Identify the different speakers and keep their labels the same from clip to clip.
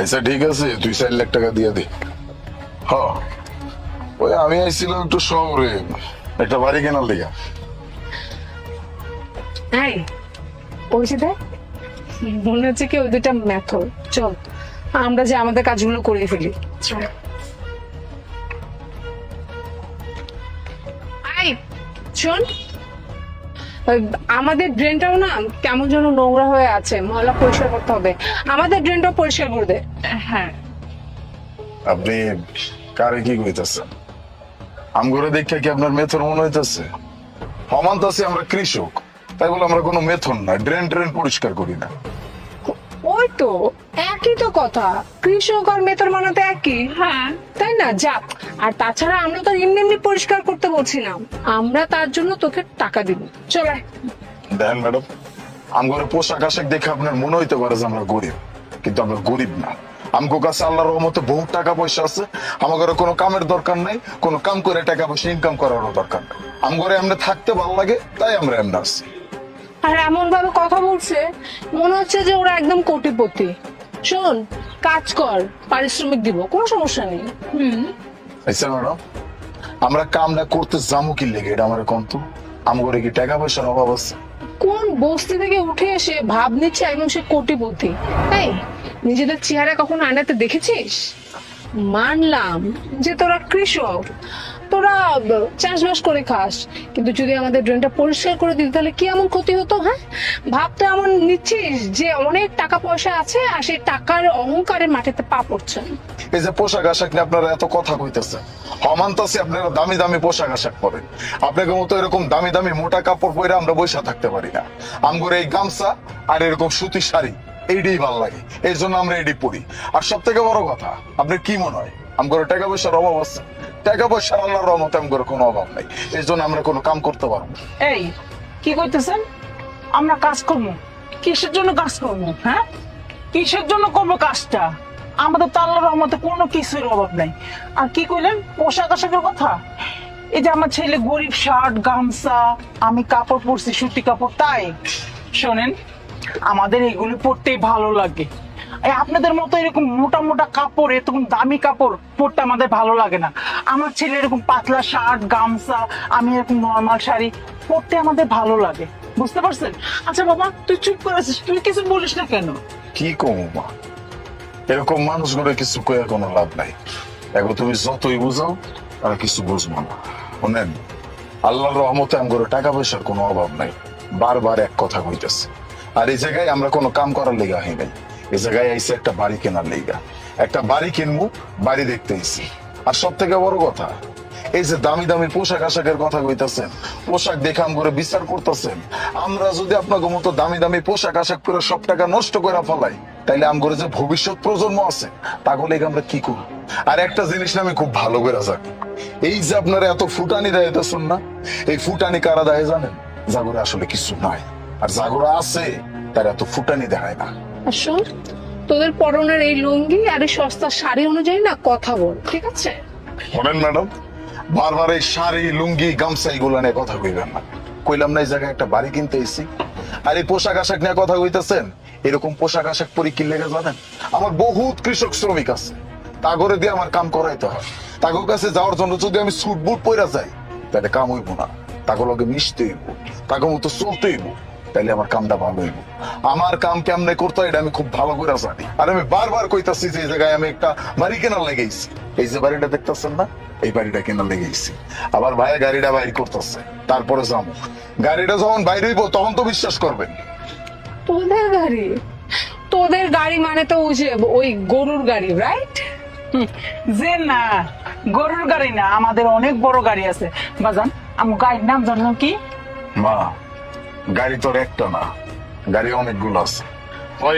Speaker 1: আচ্ছা ঠিক আছে তুই চার লাখ টাকা দিয়ে দে। হ। ওই আমি আইছিলাম একটু শহরে, একটা বাড়ি কেনার
Speaker 2: এই ওই যে মনে হচ্ছে কি ওই দুটা মেথড চল, আমরা যে আমাদের কাজগুলো করে ফেলি। চল। শোন আমাদের ড্রেনটাও না কেমন যেন নোংরা হয়ে আছে ময়লা পরিষ্কার করতে হবে। আমাদের ড্রেনটাও পরিষ্কার করে দে।
Speaker 3: হ্যাঁ।
Speaker 1: আপনি কারে কি কইতেছেন? আমগরে দেখে কি আপনার মেথর মনে হইতেছে? হমান্তাছি আমরা কৃষক তাই বলে আমরা কোনো মেথন না ড্রেন ড্রেন পরিষ্কার করি না।
Speaker 2: ওই তো। একই তো কথা। কৃষক আর মেথর মানাতে একই?
Speaker 3: হ্যাঁ।
Speaker 2: তাই না? যাক আর তাছাড়া আমরা তো এমনি এমনি পরিষ্কার করতে বলছিলাম আমরা তার জন্য তোকে টাকা দিব। চল।
Speaker 1: দেখেন ম্যাডাম আমগরে পোশাক আশাক দেখে আপনার মনে হইতে পারে যে আমরা গরিব কিন্তু আমরা গরিব না। আমগো কাছে আল্লাহর রহমতে বহু টাকা পয়সা আছে। আমাদের কোনো কামের দরকার নাই কোনো কাম করে টাকা পয়সা ইনকাম করারও দরকার নাই। আমগরে এমনি থাকতে ভালো লাগে তাই আমরা এমনি আসছি
Speaker 2: আর এমন ভাবে কথা বলছে মনে হচ্ছে যে ওরা একদম কোটিপতি। শোন কাজ কর পারিশ্রমিক দিব কোনো সমস্যা নেই।
Speaker 3: হুম।
Speaker 1: আচ্ছা ম্যাডাম আমরা কামটা করতে যাব কি লেগে? এটা আমার কন্ত। আমগরে কি টাকা পয়সার অভাব আছে?
Speaker 2: কোন বস্তি থেকে উঠে এসে ভাব নিচ্ছে একদম সে কোটিপতি? তাই নিজেদের চেহারা কখনো আয়নাতে দেখেছিস? মানলাম যে তোরা কৃষক। তোরা চাষবাস করে খাস। কিন্তু যদি আমাদের ড্রেনটা পরিষ্কার করে দিতে, তাহলে কি এমন ক্ষতি হতো হ্যাঁ? ভাবতে এমন নিচ্ছিস যে অনেক টাকা পয়সা আছে আর সেই টাকার অহংকারে মাটিতে পা পড়ছে।
Speaker 1: এই যে পোশাক আশাক নিয়ে আপনারা এত কথা কইতেছেন হমান্তাসি আপনারা দামি দামি পোশাক আশাক পরেন। আপনাকে মতো এরকম দামি দামি মোটা কাপড় পরে আমরা বৈশা থাকতে পারি না। আমগরে এই গামছা আর এরকম সুতি শাড়ি এইটাই ভালো লাগে। এই জন্য আমরা এটি পরি। আর সব থেকে বড় কথা, আপনার কি মনে হয়? আমগরে টাকা পয়সার অভাব আছে? টাকা পয়সার আল্লাহর রহমতে আমগরে কোনো অভাব নাই। এই জন্য আমরা কোনো কাম করতে পারব
Speaker 3: এই, কি কইতেছেন? আমরা কাজ করব। কিসের জন্য কাজ করব হ্যাঁ? কিসের জন্য করব কাজটা? আমাদের তো আল্লাহর রহমতে কোনো কিছুর অভাব নাই। আর কি কইলেন? পোশাক আশাকের কথা? এই যে আমার ছেলে গরিব শার্ট, গামছা, আমি কাপড় পরছি, সুতি কাপড়, তাই? শোনেন, আমাদের এগুলো পরতেই ভালো লাগে। আপনাদের মতো এরকম মোটা মোটা কাপড়, এরকম দামি কাপড় পরতে আমাদের ভালো লাগে না। আমার ছেলে এরকম পাতলা শার্ট গামছা, আমি এরকম নর্মাল শাড়ি পরতে আমাদের ভালো লাগে। বুঝতে পারছেন? আচ্ছা বাবা, তুই চুপ করে আছিস, তুই কিছু বলিস না কেন?
Speaker 1: কি কমু মা এরকম মানুষগুলো কিছু কয়ে কোনো লাভ নাই। এখন তুমি যতই বুঝাও তারা কিছু বুঝব না। শোনেন, আল্লাহর রহমতে আমগরে টাকা পয়সার কোনো অভাব নাই। বারবার এক কথা কইতেছে। আর এই জায়গায় আমরা কোনো কাম করার লেগা হয় নাই। এই জায়গায় আইসে একটা বাড়ি কেনার লেগা। একটা বাড়ি কিনবো, বাড়ি দেখতে আইসি। আর সব থেকে বড় কথা, এই যে দামি দামি পোশাক আশাকের কথা কইতাছেন, পোশাক দেখে আম করে বিচার করতেছেন, আমরা যদি আপনাকে মতো দামি দামি পোশাক আশাক করে সব টাকা নষ্ট করে ফেলাই, তাইলে আম যে ভবিষ্যৎ প্রজন্ম আছে তাহলে আমরা কি করব? আর একটা জিনিস আমি খুব ভালো করে জানি এই যে আপনারা এত ফুটানি দেয়তেছেন না, এই ফুটানি কারা দেয় জানেন? জাগরে আসলে কিছু নাই, আর জাগরে আছে, তার এত ফুটানি দেখায় না।
Speaker 2: শোন তোদের পরনের এই লুঙ্গি আর এই সস্তা শাড়ি অনুযায়ী না কথা বল, ঠিক আছে?
Speaker 1: শোনেন ম্যাডাম, বারবার এই শাড়ি, লুঙ্গি, গামছা এগুলো নিয়ে কথা কইবেন না। কইলাম না এই জায়গায় একটা বাড়ি কিনতে এসেছি। আর এই পোশাক আশাক নিয়ে কথা কইতেছেন? এরকম পোশাক আশাক পরি কিনলে জানেন, আমার বহুত কৃষক শ্রমিক আছে। তাগরে দিয়ে আমার কাম করাইতে হয়। তাগর কাছে যাওয়ার জন্য যদি আমি স্যুট বুট পইরা যাই, তাহলে কাম হইব না। তাগর লগে মিশতে হইব। তাগর মতো চলতে হইব। তাইলে আমার কামটা ভালো হইব। আমার কাম কেমনে করতে এটা আমি খুব ভালো করে জানি। আর আমি বারবার কইতাছি যে জায়গায় আমি একটা বাড়ি কেনার লেগেছি এই যে বাড়িটা দেখতেছেন না? এই বাড়িটা কেনার লেগেছি আবার ভাই গাড়িটা বাইর করতেছে। তারপরে যাব। গাড়িটা যখন বাইরে হইব তখন তো বিশ্বাস করবেন।
Speaker 2: তোদের গাড়ি? তোদের গাড়ি মানে তো ওই যে ওই গরুর গাড়ি রাইট
Speaker 3: যে না গরুর গাড়ি না আমাদের অনেক বড় গাড়ি আছে। বাজান আমার গাড়ির নাম জানো কি?
Speaker 1: মা গাড়ি তোর একটা না, গাড়ি অনেকগুলো আছে।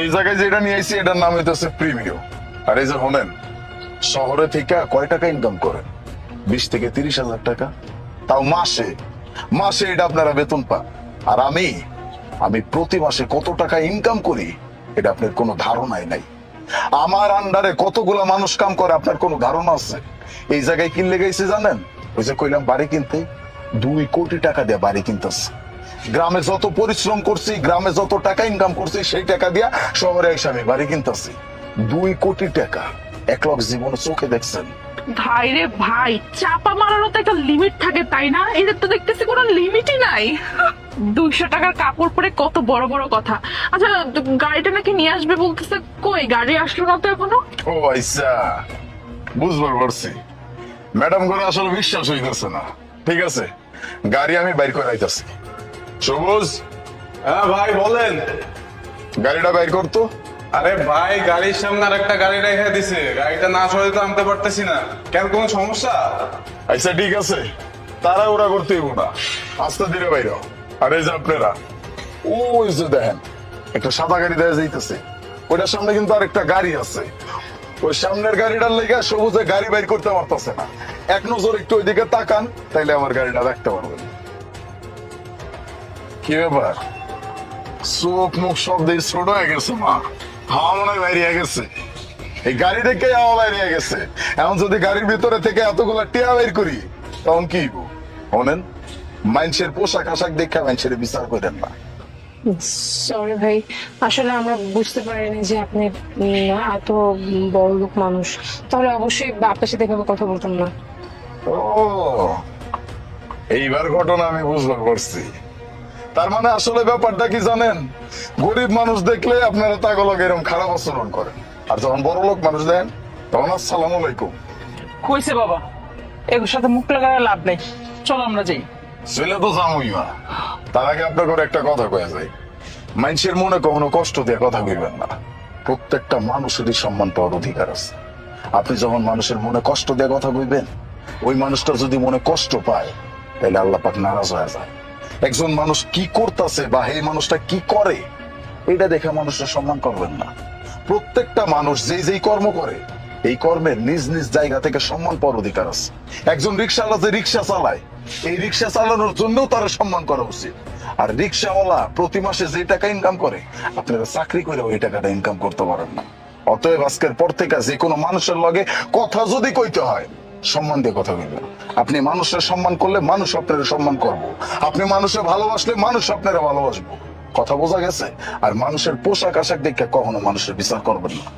Speaker 1: এই জায়গায় যেটা নিয়ে আইছি, এটার নাম হইতেছে প্রিমিয় আর এই যে শোনেন, শহরে থেকে কয় টাকা ইনকাম করেন? বিশ থেকে তিরিশ হাজার টাকা। তাও মাসে মাসে এটা আপনারা বেতন পান। আর আমি আমি প্রতি মাসে কত টাকা ইনকাম করি, এটা আপনার কোনো ধারণাই নাই। আমার আন্ডারে কতগুলা মানুষ কাম করে, আপনার কোনো ধারণা আছে? এই জায়গায় কিনলে গেছে জানেন? ওই যে কইলাম বাড়ি কিনতে, দুই কোটি টাকা দিয়ে বাড়ি কিনতেছে। গ্রামে যত পরিশ্রম করছি গ্রামে যত টাকা ইনকাম করছি সেই টাকা দিয়া শহরে এসে আমি বাড়ি কিনতেছি। দুই কোটি টাকা। এক লাখ জীবনে চোখে দেখছেন।
Speaker 4: ভাই রে ভাই চাপা মারারও তো একটা লিমিট থাকে তাই না? এদের তো দেখতেছি কোনো লিমিটই নাই। দুইশো টাকার কাপড় পরে কত বড় বড় কথা। আচ্ছা গাড়িটা নাকি নিয়ে আসবে বলতেছে কই গাড়ি আসলো না তো এখনও?
Speaker 1: ও আইসা বুঝবার পারছি। ম্যাডাম করে আসলে বিশ্বাস হইতেছে না। ঠিক আছে গাড়ি আমি বাইর করে আইতাছি। সবুজ?
Speaker 5: হ্যাঁ ভাই বলেন।
Speaker 1: গাড়িটা বাইর করতো
Speaker 5: আরে ভাই গাড়ির সামনে আর একটা গাড়ি রেখে দিছে। গাড়িটা না সরে তো আনতে পারতেছি না। কেন কোনো সমস্যা?
Speaker 1: আচ্ছা ঠিক আছে। তারা ওরা করতে না। আস্তে ধীরে বাইর। আর এই যে আপনারা ওই যে দেখেন একটা সাদা গাড়ি দেখা যাইতেছে। ওইটার সামনে কিন্তু আরেকটা গাড়ি আছে। ওই সামনের গাড়িটার লেগে সবুজে গাড়ি বাইর করতে পারতেছে না। এক নজর একটু ওইদিকে তাকান তাইলে আমার গাড়িটা দেখতে পারবেন। কি ব্যাপার? চোখ মুখ সব দিয়ে ছোট হয়ে গেছে মা। হাওয়া মনে হয় বাইরে গেছে। এই গাড়ি থেকে হাওয়া বাইরে গেছে। এখন যদি গাড়ির ভিতরে থেকে এতগুলা টিয়া বের করি তখন কি শোনেন মানুষের পোশাক আশাক দেখে মানুষের বিচার করেন না।
Speaker 2: সরি ভাই। আসলে আমরা বুঝতে পারিনি যে আপনি এত বড় লোক মানুষ। তাহলে অবশ্যই আপনার সাথে এভাবে কথা বলতাম না।
Speaker 1: ও এইবার ঘটনা আমি বুঝবার পারছি। তার মানে আসলে ব্যাপারটা কি জানেন? গরিব মানুষ দেখলে আপনারা তাগলক এরকম খারাপ আচরণ করেন। আর যখন বড় লোক মানুষ দেন তখন আসসালাম আলাইকুম।
Speaker 3: কইছে বাবা এগুলোর সাথে মুখ লাগায় লাভ নেই। চলো আমরা যাই।
Speaker 1: ছেলে তো জামুই না তার আগে আপনার করে একটা কথা কয়ে যায়। মানুষের মনে কখনো কষ্ট দিয়ে কথা কইবেন না। প্রত্যেকটা মানুষেরই সম্মান পাওয়ার অধিকার আছে। আপনি যখন মানুষের মনে কষ্ট দিয়ে কথা কইবেন ওই মানুষটা যদি মনে কষ্ট পায় তাহলে আল্লাহ পাক নারাজ হয়ে যায়। একজন মানুষ কি করতেছে বা এই মানুষটা কি করে, এটা দেখে মানুষটা সম্মান করবেন না। প্রত্যেকটা মানুষ যেই যেই কর্ম করে, এই কর্মের নিজ নিজ জায়গা থেকে সম্মান পাওয়ার অধিকার আছে। একজন রিক্সাওয়ালা যে রিক্সা চালায়, এই রিক্সা চালানোর জন্যও তার সম্মান করা উচিত। আর রিক্সাওয়ালা প্রতি মাসে যে টাকা ইনকাম করে, আপনারা চাকরি করে ওই টাকাটা ইনকাম করতে পারেন না। অতএব আজকের পর থেকে যে কোনো মানুষের লগে কথা যদি কইতে হয় সম্মান দিয়ে কথা বলবেন। আপনি মানুষের সম্মান করলে মানুষ আপনার সম্মান করব। আপনি মানুষের ভালোবাসলে মানুষ আপনারা ভালোবাসবো। কথা বোঝা গেছে? আর মানুষের পোশাক আশাক দেখে কখনো মানুষের বিচার করবেন না।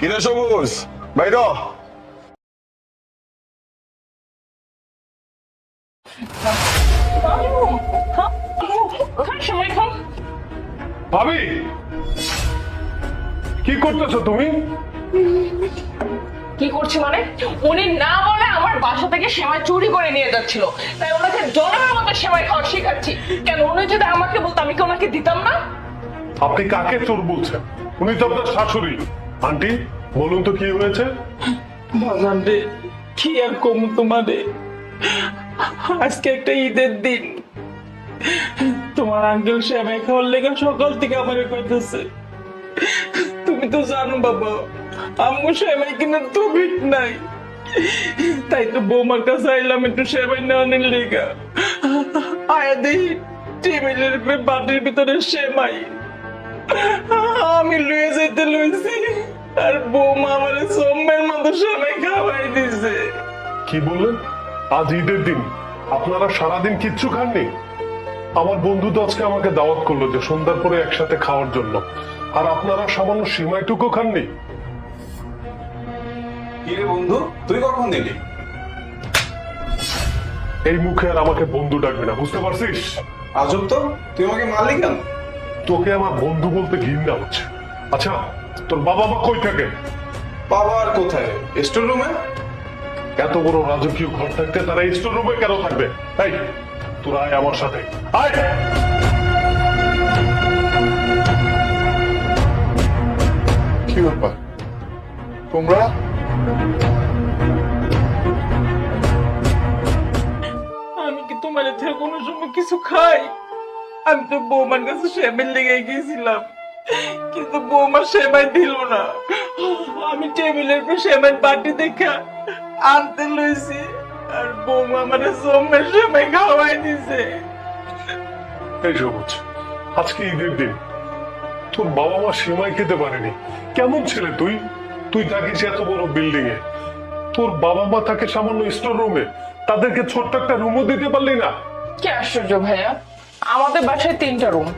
Speaker 1: কিরে সবুজ? বাইর
Speaker 6: ভাবি কি করতেছো তুমি?
Speaker 4: কি করছি মানে? উনি না বলে আমার বাসা থেকে সেমাই চুরি করে নিয়ে যাচ্ছিল। তাই ওনাকে জনের মতো সেমাই খাওয়া শেখাচ্ছি। কেন উনি যদি আমাকে বলতো আমি কি ওনাকে দিতাম না?
Speaker 6: আপনি কাকে চোর বলছেন? উনি তো আপনার শাশুড়ি। আন্টি বলুন তো কি হয়েছে?
Speaker 3: বাজান রে কি আর কম তোমারে? আজকে একটা ঈদের দিন। তোমার আঙ্কেল শ্যামাই খাওয়ার লেগে সকাল থেকে আমার কইতেছে। তুমি তো জানো বাবা আম্মু কিনা তো ভিট নাই। তাই তো বৌমার কাছে আইলাম একটু নেওয়ানোর লেগা টেবিলের বাটির ভিতরে শ্যামাই আমি লুয়ে যেতে আর বৌমা আমার মতো শ্যামাই খাওয়াই দিছে।
Speaker 6: কি বললেন? আজ ঈদের দিন, আপনারা সারাদিন কিচ্ছু খাননি? আমার বন্ধু তো আজকে আমাকে দাওয়াত করল যে সন্ধ্যার পরে একসাথে খাওয়ার জন্য, আর আপনারা সামান্য সীমাইটুকু খাননি?
Speaker 5: কি রে বন্ধু? তুই কখন দিলি?
Speaker 6: এই মুখে আর আমাকে বন্ধু ডাকবে না বুঝতে পারছিস?
Speaker 5: আজব তো। তুই আমাকে মারলি কেন?
Speaker 6: তোকে আমার বন্ধু বলতে ঘৃণা হচ্ছে। আচ্ছা তোর বাবা মা কই থাকে?
Speaker 5: বাবা আর কোথায়? স্টোর রুমে?
Speaker 6: এত বড় রাজকীয় ঘর থাকতে তারা স্টোর রুমে কেন থাকবে? তাই তোরা আয় আমার সাথে। আয়!
Speaker 1: কি ব্যাপার? তোমরা?
Speaker 3: আমি কি তোমার কোনো সময় কিছু খাই? আমি তো বৌমার কাছে লেগে গিয়েছিলাম। কিন্তু বৌমা দিল না। আমি টেবিলের আনতে লইছি। আর বৌমা আমার সোমের সেমাই খাওয়াই দিছে।
Speaker 6: এই সবুজ, আজকে ঈদের দিন। তোর বাবা মা সেমাই খেতে পারেনি। কেমন ছেলে তুই? তুই থাকিস এত বড় বিল্ডিং এ। তোর বাবা মা থাকে সামান্য স্টোর রুমে তাদেরকে ছোট্ট একটা রুমও দিতে পারলি না।
Speaker 4: কি আশ্চর্য ভাইয়া। আমাদের বাসায় তিনটা রুম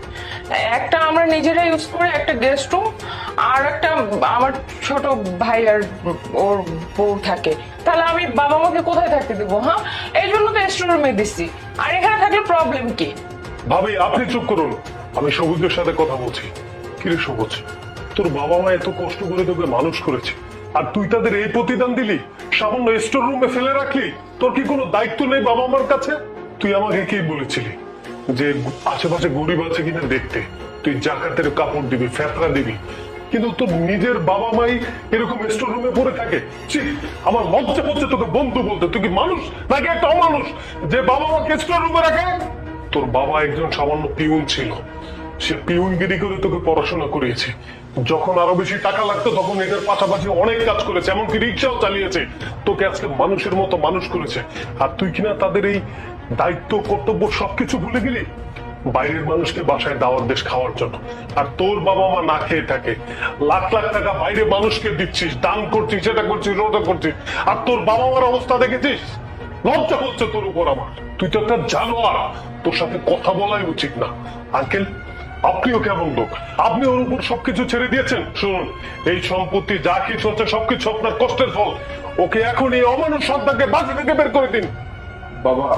Speaker 4: একটা আমরা নিজেরা ইউজ করি একটা গেস্ট রুম আর একটা আমার ছোট ভাই আর ওর বউ থাকে। তাহলে আমি বাবা মাকে কোথায় থাকতে দেবো হ্যাঁ? এই জন্য তো এক্সট্রা রুমে দিচ্ছি আর এখানে থাকলে প্রবলেম কি?
Speaker 6: ভাবি আপনি চুপ করুন। আমি সবুজের সাথে কথা বলছি। কিরে সবুজ? তোর বাবা মা এত কষ্ট করে তোকে মানুষ করেছে। আর তুই তাদের এই প্রতিদান দিলি? সামান্য স্টোর রুমে ফেলে রাখলি? তোর কি কোনো দায়িত্ব নেই বাবা মার কাছে? তুই আমাকে কি বলেছিলি? যে আশেপাশে গরিব আছে কিনা দেখতে। তুই জাকাতের কাপড় দিবি ফেতরা দিবি। কিন্তু তোর নিজের বাবা মাই এরকম স্টোর রুমে পড়ে থাকে। আমার লজ্জা হচ্ছে তোকে বন্ধু বলতে। তুই কি মানুষ নাকি একটা অমানুষ? যে বাবা মাকে স্টোর রুমে রাখে? তোর বাবা একজন সামান্য পিউন ছিল। সে পিউনগিরি করে তোকে পড়াশোনা করিয়েছে। যখন আরও বেশি টাকা লাগতো, তখন এটার পাশাপাশি অনেক কাজ করেছে, এমনকি রিক্সাও চালিয়েছে। তোকে আজকে মানুষের মতো মানুষ করেছে। আর তুই কিনা তাদের এই দায়িত্ব, কর্তব্য সবকিছু ভুলে গেলি? বাইরের মানুষকে বাসায় দাওয়াত দেশ খাওয়ার জন্য। আর তোর বাবা মা না খেয়ে থাকে। লাখ লাখ টাকা বাইরে মানুষকে দিচ্ছিস, দান করছিস, সেটা করছিস, ওটা করছিস। আর তোর বাবা মার অবস্থা দেখেছিস? লজ্জা হচ্ছে তোর উপর আমার। তুই তো একটা জানোয়ার। তোর সাথে কথা বলাই উচিত না। আঙ্কেল আপনিও কেমন লোক? আপনি ওর উপর সবকিছু ছেড়ে দিয়েছেন। শুনুন এই সম্পত্তি যা কিছু হচ্ছে সবকিছু আপনার কষ্টের ফল। ওকে এখন এই অমানুষ সন্তানকে বাসা থেকে বের করে দিন।
Speaker 5: বাবা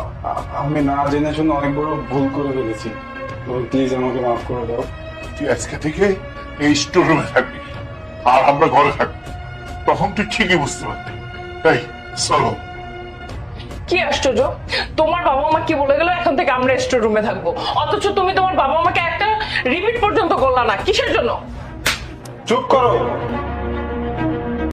Speaker 5: আমি না জেনে শুনে অনেক বড় ভুল করে ফেলেছি। প্লিজ আমাকে মাফ করে দাও।
Speaker 1: তুই আজকে থেকে এই স্টোর রুমে থাকবি আর আমরা ঘরে থাকবি। তখন তুই ঠিকই বুঝতে পারবি। তাই চলো।
Speaker 4: কি আশ্চর্য? তোমার বাবা মা কি বলে গেল এখন থেকে আমরা স্টোর রুমে থাকব। অথচ তুমি তোমার বাবা মাকে একটা রিপিট পর্যন্ত করলা না কিসের জন্য?
Speaker 5: চুপ করো।